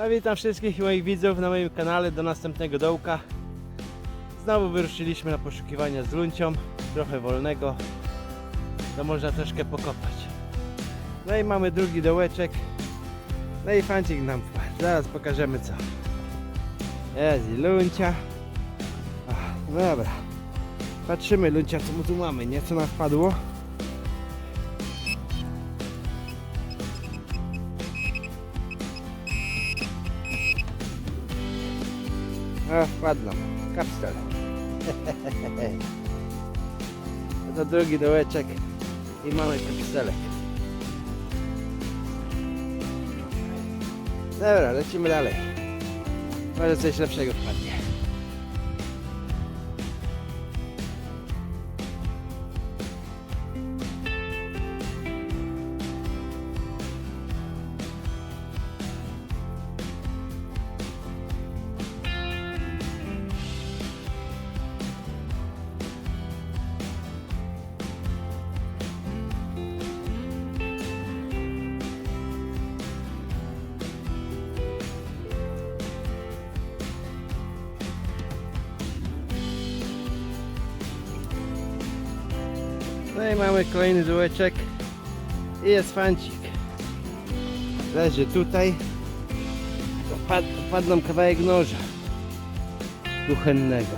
No, witam wszystkich moich widzów na moim kanale do następnego dołka. Znowu wyruszyliśmy na poszukiwania z luncią, trochę wolnego. To można troszkę pokopać. No i mamy drugi dołeczek. No i fancik nam wpadł. Zaraz pokażemy co. Jest i luncia. Dobra. Patrzymy luncia co mu tu mamy, nie? Co nam wpadło? Wpadł nam. Kapsel. to drugi dołeczek i mamy kapselek. Dobra, lecimy dalej. Może coś lepszego wpadnie. Mamy kolejny dołeczek i jest fancik. Leży tutaj. Pad, padł nam kawałek noża kuchennego.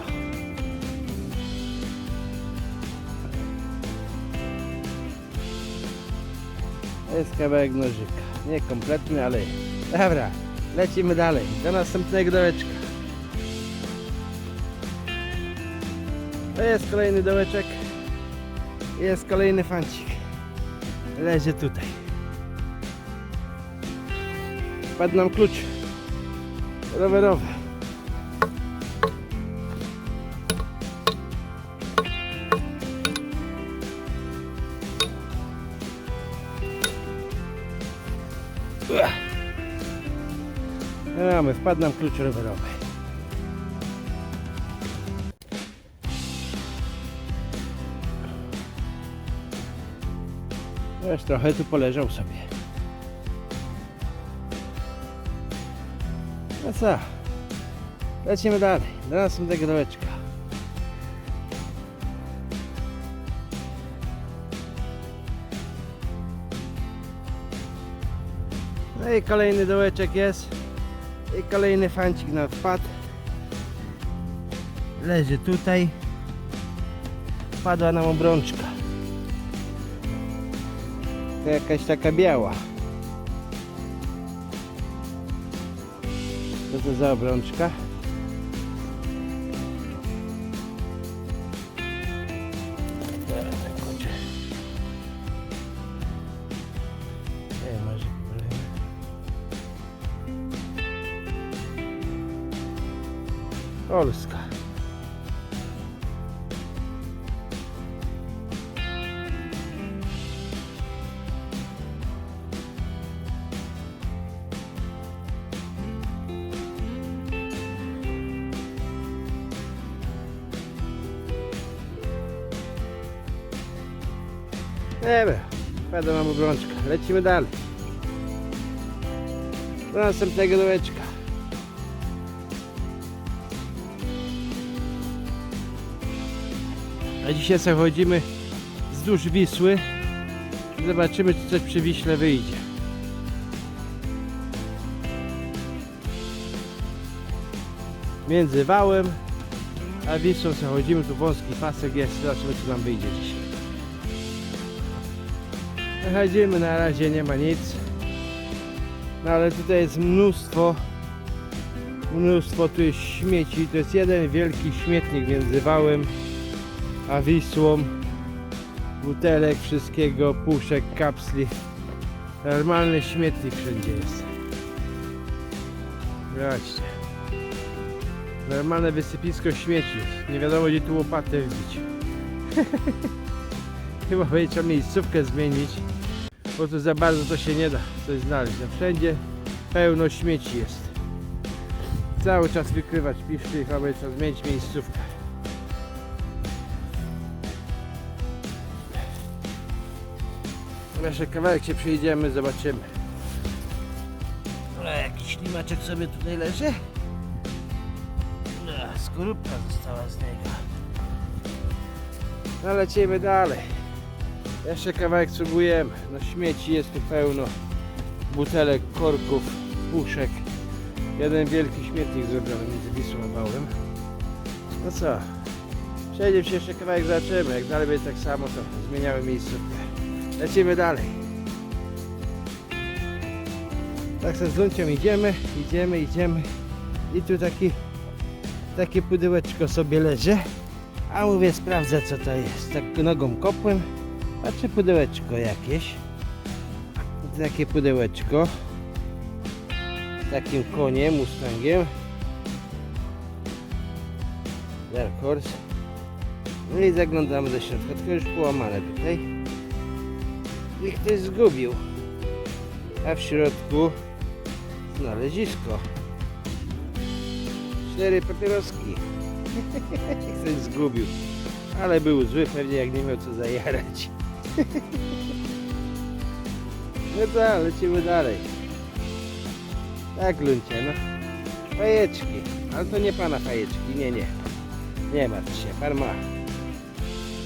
To jest kawałek nożyka. Nie kompletny, ale dobra. Lecimy dalej. Do następnego dołeczka. To jest kolejny dołeczek. Jest kolejny fancik. Leży tutaj. Padł nam klucz rowerowy. Ua. No Mamy, wpadł nam klucz rowerowy. Już trochę tu poleżał sobie. No co? Lecimy dalej. Do następnego dołeczka. No i kolejny dołeczek jest. I kolejny fancik na wpadł. Leży tutaj. Padła nam obrączka. To jakaś taka biała. Co to za obrączka? Polska. Pada mam obrączka. Lecimy dalej. Do następnego dołeczka. A dzisiaj sobie chodzimy wzdłuż Wisły. Zobaczymy, czy coś przy Wiśle wyjdzie. Między wałem a Wisłą sobie chodzimy. Tu wąski pasek jest. Zobaczymy, co nam wyjdzie dzisiaj. Chodzimy, na razie nie ma nic. No ale tutaj jest mnóstwo mnóstwo tu jest śmieci. To jest jeden wielki śmietnik między wałem a Wisłą. Butelek, wszystkiego, puszek, kapsli. Normalny śmietnik wszędzie jest. Zobaczcie. Normalne wysypisko śmieci. Nie wiadomo gdzie tu łopatę wbić. Chyba będzie trzeba miejscówkę zmienić, bo tu za bardzo to się nie da coś znaleźć. No wszędzie pełno śmieci jest. Cały czas wykrywać piszczy i chyba będzie trzeba zmienić miejscówkę. Jeszcze kawałek się przyjdziemy, zobaczymy. Ale jakiś ślimaczek sobie tutaj leży. A, Skorupka została z niego. No lecimy dalej. Jeszcze kawałek spróbujemy. No śmieci jest tu pełno. Butelek, korków, puszek. Jeden wielki śmietnik zrobiony między Wisłą a Bałem. No co? Przejdziemy się jeszcze kawałek, zobaczymy. Jak dalej będzie tak samo, to zmieniamy miejscówkę. Lecimy dalej. Tak sobie z Luncią idziemy, idziemy, idziemy. I tu taki, takie pudełeczko sobie leży. A mówię, sprawdzę co to jest. Tak nogą kopłem. Patrzę pudełeczko jakieś. Takie pudełeczko. Z takim koniem, Mustangiem. Dark Horse. No i zaglądamy do środka, tylko już połamane tutaj. I ktoś zgubił. A w środku znalezisko. Cztery papieroski. Ktoś zgubił. Ale był zły, pewnie jak nie miał co zajarać. No to lecimy dalej. Tak, Luncia, no. Fajeczki. Ale to nie pana fajeczki, nie, nie. Nie martw się, pan ma.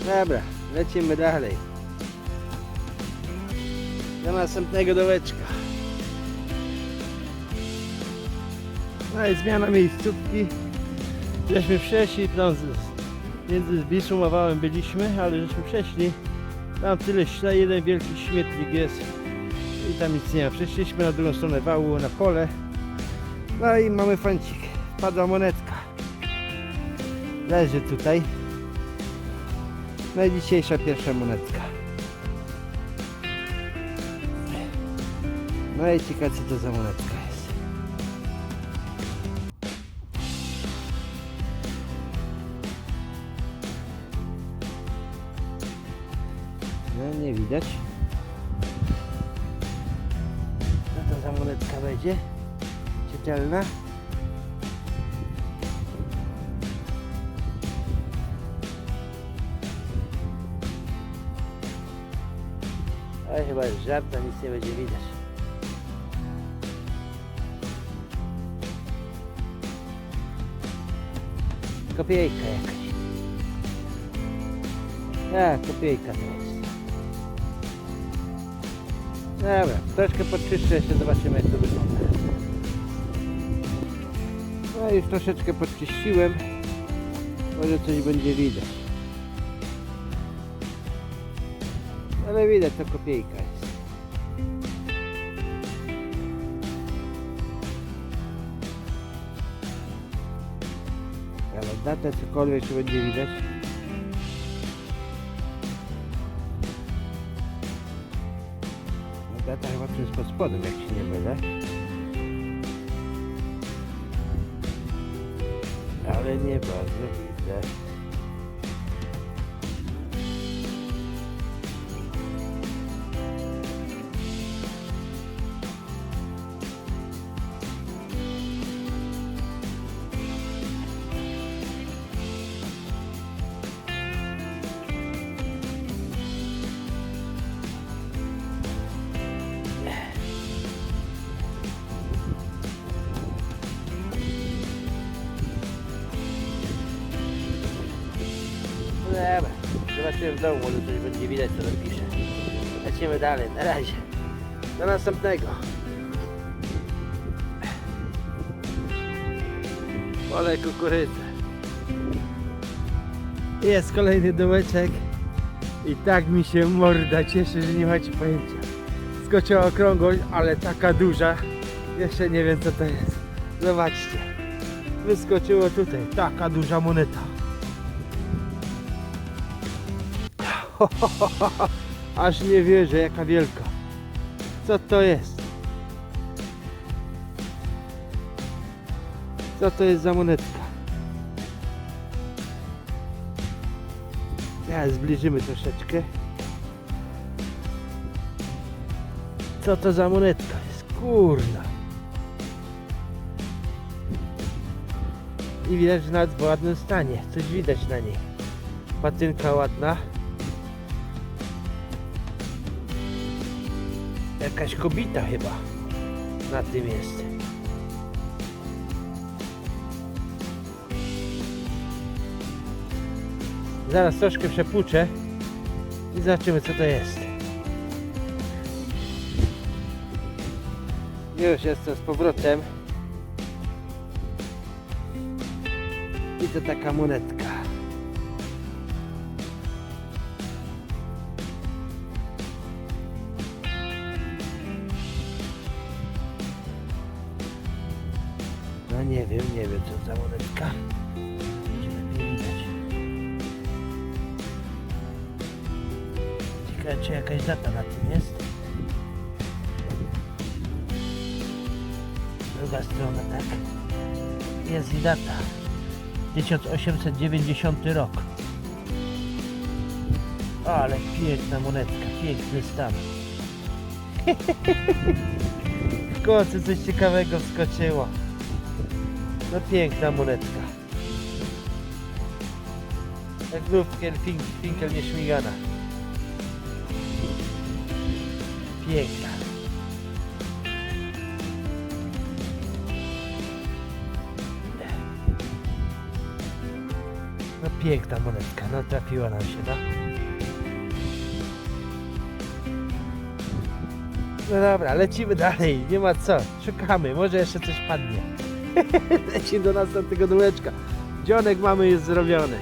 Dobra, lecimy dalej. Do następnego dołeczka. No i zmiana miejscówki. Żeśmy przeszli, tam z, między Zbiszą a Wałem byliśmy, ale żeśmy przeszli. Tam tyle jeden wielki śmietnik jest i tam nic nie ma. Przeszliśmy na drugą stronę wału, na pole. No i mamy fancik. Padła monetka. Leży tutaj. Najdziesiejsza pierwsza monetka. No i ciekawe co to za monetka widać. Co to za monetka będzie? Czytelna? Ale chyba jest żart, a nic nie będzie widać. Kopiejka jakaś. Tak, kopiejka to jest. Dobra, troszkę podczyszczę jeszcze, zobaczymy jak to wygląda. No już troszeczkę podczyściłem. Może coś będzie widać. Ale widać, to kopiejka jest. Ale datę cokolwiek czy będzie widać. No data chyba jest pod spodem, jak się nie mylę. Ale nie bardzo widzę. W domu, może coś będzie widać, co napiszę. Lecimy dalej, na razie. Do następnego. Pole kukurydzy. Jest kolejny dołeczek. I tak mi się morda cieszy, że nie macie pojęcia. Skoczyła okrągłość, ale taka duża. Jeszcze nie wiem co to jest. Zobaczcie. Wyskoczyło tutaj taka duża moneta. Aż nie wierzę, jaka wielka. Co to jest? Co to jest za monetka? Ja zbliżymy troszeczkę. Co to za monetka jest? Kurna. I widać, że nawet w ładnym stanie. Coś widać na niej. Patynka ładna. Jakaś kobita chyba na tym jest. Zaraz troszkę przepłuczę i zobaczymy co to jest. Już jestem z powrotem. I to taka monetka. Za. Może lepiej widać. Ciekawe czy jakaś data na tym jest. Druga strona, tak? Jest i data. 1890 rok. Ale piękna monetka, piękny stan. W końcu coś ciekawego wskoczyło. No piękna monetka. Jak fink, finkel nieśmigana. Piękna. No piękna monetka, no trafiła nam się, no. No dobra, lecimy dalej, nie ma co, szukamy, może jeszcze coś padnie. Lecimy do następnego dołeczka. Dzionek mamy już zrobiony.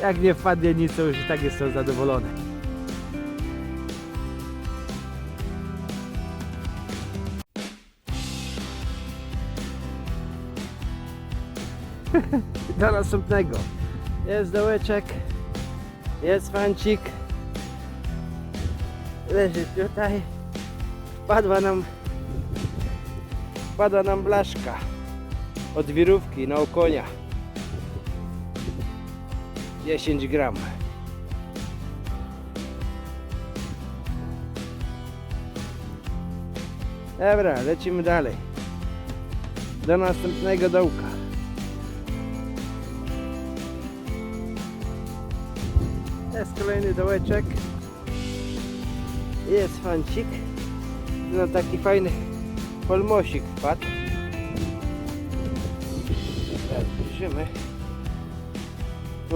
Jak nie wpadnie nic, to już i tak jestem zadowolony. do następnego. Jest dołeczek, jest fancik, leży tutaj, wpadła nam, wpadła nam blaszka od wirówki na okonia. 10 gram. Dobra, lecimy dalej. Do następnego dołka. Jest kolejny dołeczek. Jest fancik. No taki fajny polmosik wpadł.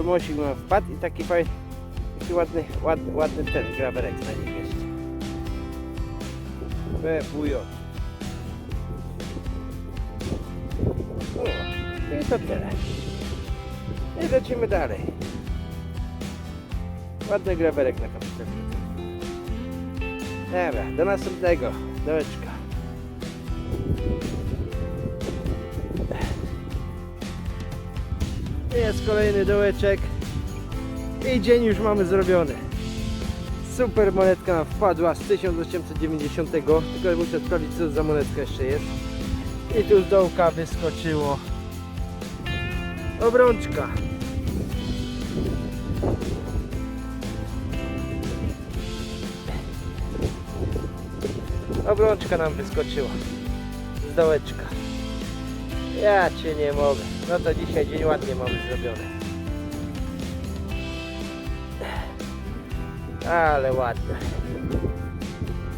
Polmosik ma wpadł i taki fajny, taki ładny, ładny, ładny ten graberek na nim jest. BWJ. O, i to tyle. I lecimy dalej. Ładny graberek na kapitanie. Dobra, do następnego. Dołeczka. Jest kolejny dołeczek. I dzień już mamy zrobiony. Super monetka wpadła z 1890. Tylko muszę sprawdzić co za monetka jeszcze jest. I tu z dołka wyskoczyło obrączka. Obrączka nam wyskoczyła z dołeczka. Ja cię nie mogę. No to dzisiaj dzień ładnie mamy zrobiony. Ale ładne.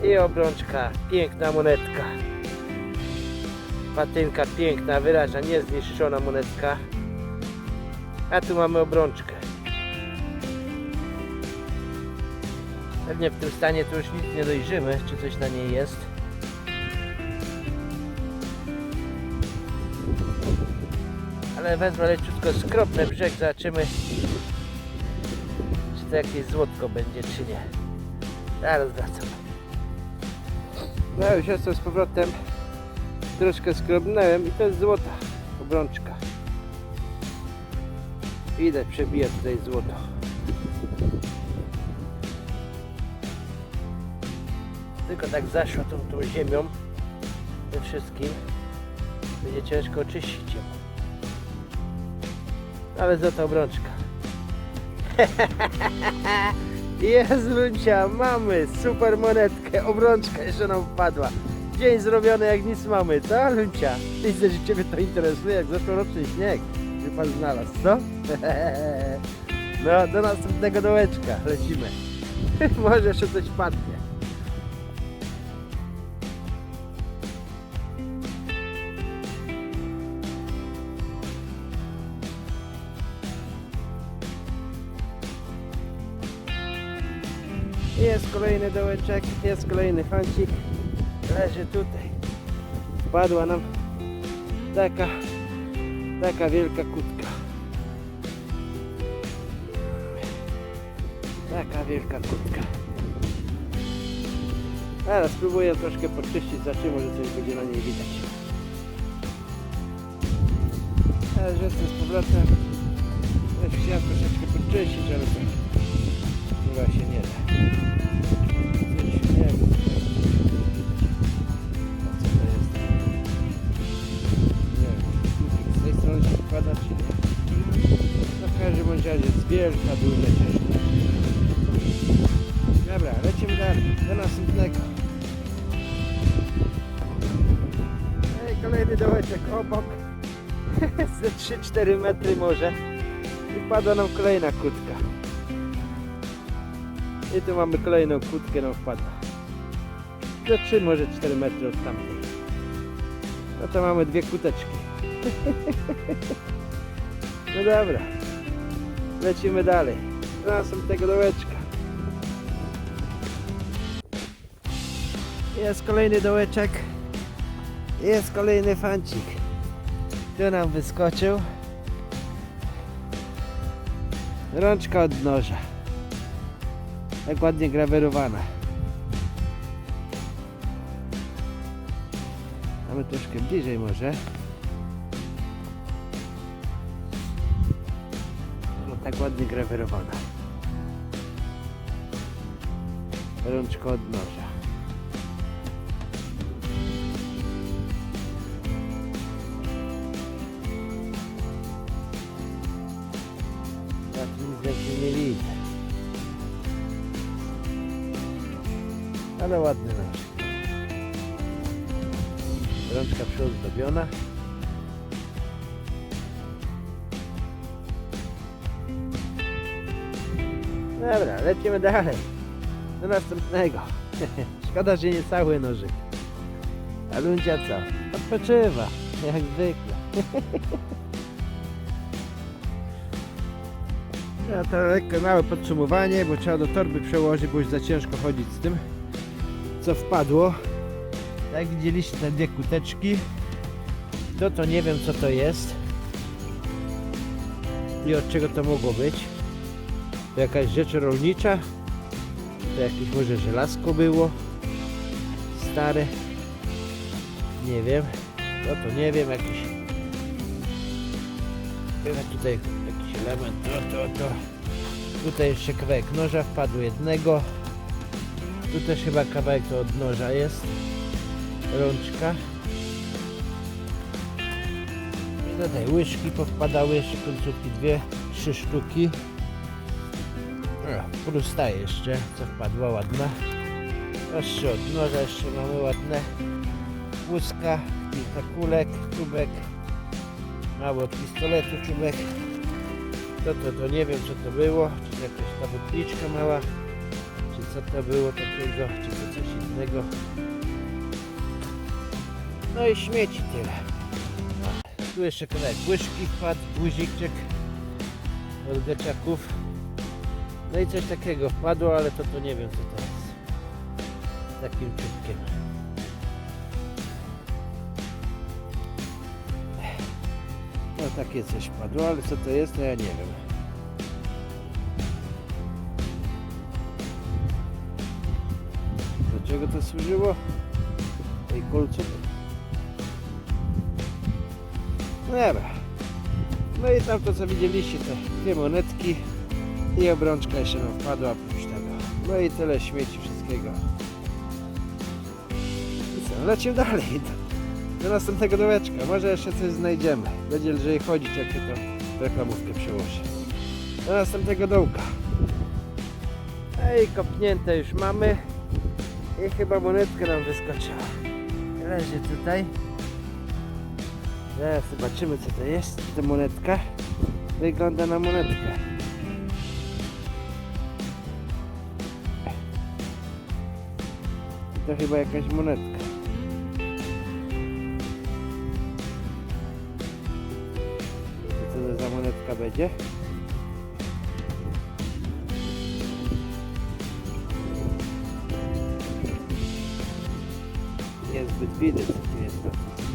I obrączka, piękna monetka. Patynka piękna, wyraża niezniszczona monetka. A tu mamy obrączkę. Pewnie w tym stanie to już nic nie dojrzymy, czy coś na niej jest. Ale wezmę leciutko skropnę brzeg, zobaczymy czy to jakieś złotko będzie, czy nie. Zaraz wracam. No już jestem z powrotem. Troszkę skrobnąłem i to jest złota obrączka. Widać, przebija tutaj złoto. Tylko tak zaszło tą, tą ziemią tym wszystkim. Będzie ciężko oczyścić ją. Ale złota obrączka. Jest Lucia, mamy super monetkę, obrączka jeszcze nam wpadła. Dzień zrobiony jak nic mamy, co Lucia? Widzę, że Ciebie to interesuje, jak zeszłoroczny śnieg, że Pan znalazł, co? No, do następnego dołeczka, lecimy. Może jeszcze coś padnie. Kolejny dołeczek, jest kolejny fancik. Leży tutaj. Wpadła nam taka, taka wielka kutka. Taka wielka kutka. Teraz spróbuję troszkę podczyścić zaczy, może coś będzie na niej widać. Teraz jestem z powrotem. Też chciałem troszeczkę podczyścić, ale to chyba się nie da. Razie jest wielka, duża, ciężka. Dobra, lecimy dalej. Do następnego. Ej, kolejny dołeczek obok. Ze 3-4 metry może. I wpadła nam kolejna kutka. I tu mamy kolejną kutkę nam wpadła. Za 3 może 4 metry od tamtej. No to mamy dwie kuteczki. No dobra. Lecimy dalej. Następnego dołeczka. Jest kolejny dołeczek. Jest kolejny fancik. Tu nam wyskoczył. Rączka od noża. Tak ładnie grawerowana. Mamy troszkę bliżej może. Ładnie grawerowana. Rączka od noża. Tak nic więcej nie widzę. Ale ładny nasz. Rączka przodu Dobra, lecimy dalej. Do następnego. Szkoda, że nie cały nożyk. A Luncia co? Odpoczywa, jak zwykle. Ja to lekko małe podsumowanie, bo trzeba do torby przełożyć, bo już za ciężko chodzić z tym, co wpadło. Jak widzieliście te dwie kuteczki, to to nie wiem co to jest i od czego to mogło być. Jakaś rzecz rolnicza, to jakieś może żelazko było, stare, nie wiem, no to nie wiem, jakiś tutaj jakiś element, to, to, to. Tutaj jeszcze kawałek noża wpadł jednego. Tu też chyba kawałek to od noża jest. Rączka. I tutaj łyżki powpadały, jeszcze końcówki dwie, trzy sztuki. O, Plus ta jeszcze, co wpadła ładna. Jeszcze od noża jeszcze mamy ładne. Łuska, kilka kulek, kubek. Mało pistoletu czubek. To, to, to nie wiem co to było. Czy to jakaś ta butliczka mała. Czy co to było takiego. Czy to coś innego. No i śmieci tyle. Tu jeszcze kawałek łyżki wpadł, guziczek od deczaków. No i coś takiego wpadło, ale to, to nie wiem co to jest. Takim czubkiem. No takie coś padło, ale co to jest, to ja nie wiem. Do czego to służyło? Tej kolców? No dobra. No i tam to co widzieliście, te dwie monetki i obrączka jeszcze nam wpadła oprócz tego. No i tyle śmieci wszystkiego. I co, lecimy dalej. Do następnego dołeczka. Może jeszcze coś znajdziemy. Będzie lżej chodzić, jak się to reklamówkę przełoży. Do następnego dołka. Ej, kopnięte już mamy. I chyba monetka nam wyskoczyła. Leży tutaj. Zaraz zobaczymy co to jest. To monetka. Wygląda na monetkę. to chyba jakaś monetka. Co to za monetka będzie? Niezbyt widać, niestety.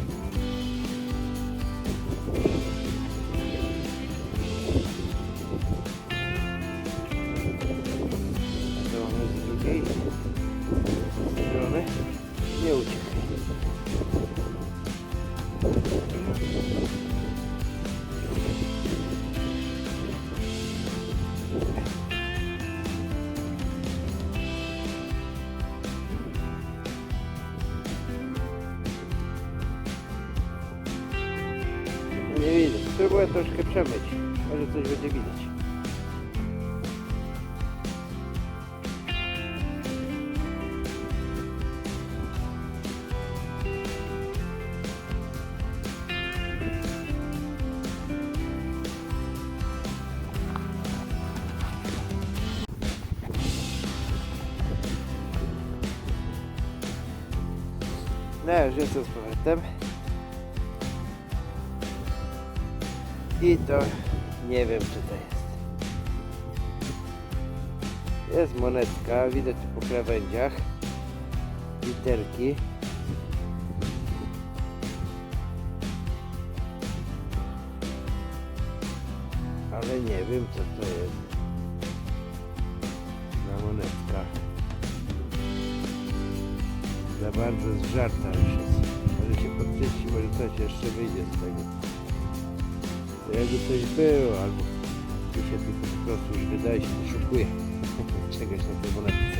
No już jestem z powrotem. I to nie wiem czy to jest. Jest monetka, widać po krawędziach. Literki. Ale nie wiem co to jest. Bardzo zżarta już jest. Może się podczyści, może coś jeszcze wyjdzie z tego. To jakby coś było, albo mi się tylko po prostu już wydaje się, szukuje czegoś na tej monetce.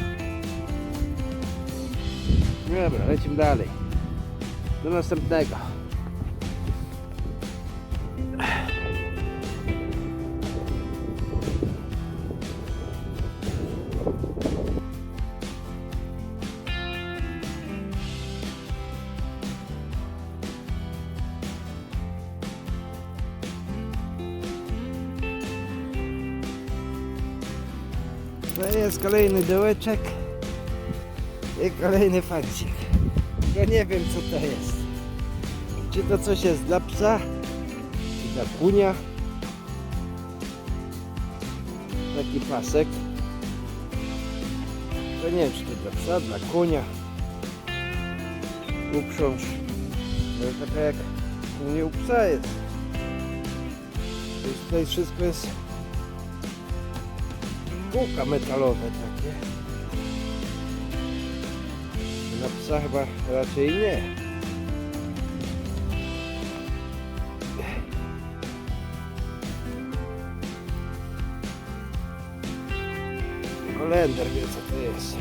Dobra, lecimy dalej. Do następnego. Kolejny dołeczek i kolejny fancik. Ja nie wiem co to jest. Czy to coś jest dla psa? Czy dla kunia? Taki pasek. To nie wiem czy to dla psa, dla kunia. Uprząż. To jest taka jak u mnie u psa jest tutaj wszystko jest kółka metalowe takie. Na psa chyba raczej nie. Kolender wie co to jest.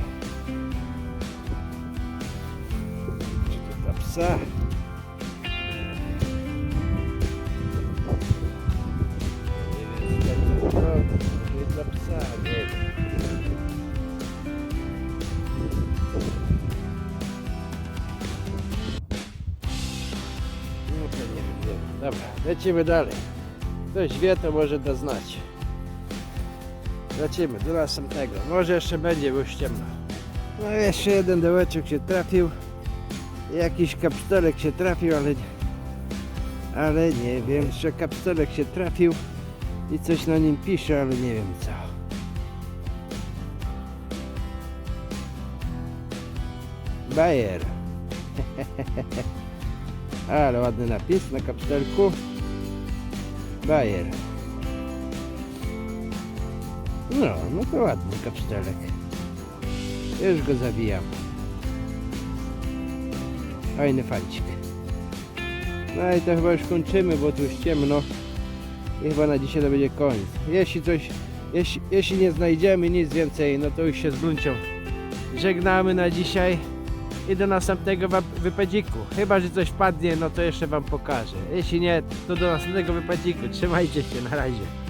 Czy to dla psa? Dobra, lecimy dalej. Ktoś wie, to może da znać. Lecimy do następnego. Może jeszcze będzie, bo już ciemno. No jeszcze jeden dołeczek się trafił. Jakiś kapstorek się trafił, ale ale nie wiem, jeszcze kapstorek się trafił i coś na nim pisze, ale nie wiem co. Bayer. ale ładny napis na kapstelku. Bayer. No, no to ładny kapstelek. Już go zawijam. Fajny fancik. No i to chyba już kończymy, bo tu już ciemno. I chyba na dzisiaj to będzie koniec. Jeśli coś, jeśli, jeśli nie znajdziemy nic więcej, no to już się z żegnamy na dzisiaj i do następnego wypadziku. Chyba, że coś padnie, no to jeszcze Wam pokażę. Jeśli nie, to do następnego wypadziku. Trzymajcie się, na razie.